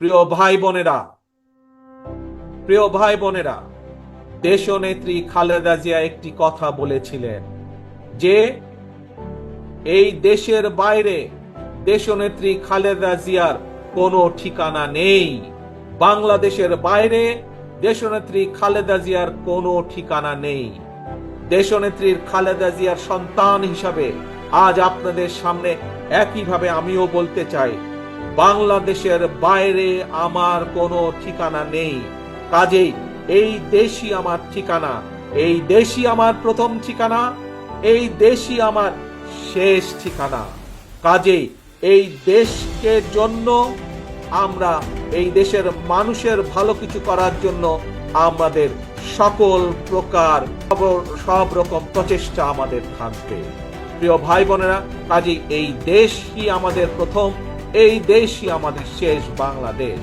প্রিয় ভাই বোনেরা, প্রিয় ভাই বোনেরা, দেশনেত্রী খালেদা জিয়া একটি কথা বলেছিলেন যে, এই দেশের বাইরে দেশনেত্রী খালেদা জিয়ার কোনো ঠিকানা নেই। বাংলাদেশের বাইরে দেশনেত্রী খালেদা জিয়ার কোনো ঠিকানা নেই। দেশনেত্রীর খালেদা জিয়ার সন্তান হিসাবে আজ আপনাদের সামনে একইভাবে আমিও বলতে চাই বাংলাদেশের বাইরে আমার কোনো ঠিকানা নেই। কাজেই এই দেশই আমার ঠিকানা। এই দেশই আমার প্রথম ঠিকানা। এই দেশই আমার শেষ ঠিকানা। কাজেই এই দেশকে জন্য আমরা এই দেশের মানুষের ভালো কিছু করার জন্য আমাদের সকল প্রকার সব- রকম প্রচেষ্টা আমাদের থাকবে। প্রিয় ভাই বোনেরা, কাজেই এই দেশই আমাদের প্রথম এই দেশই আমাদের শেষ বাংলাদেশ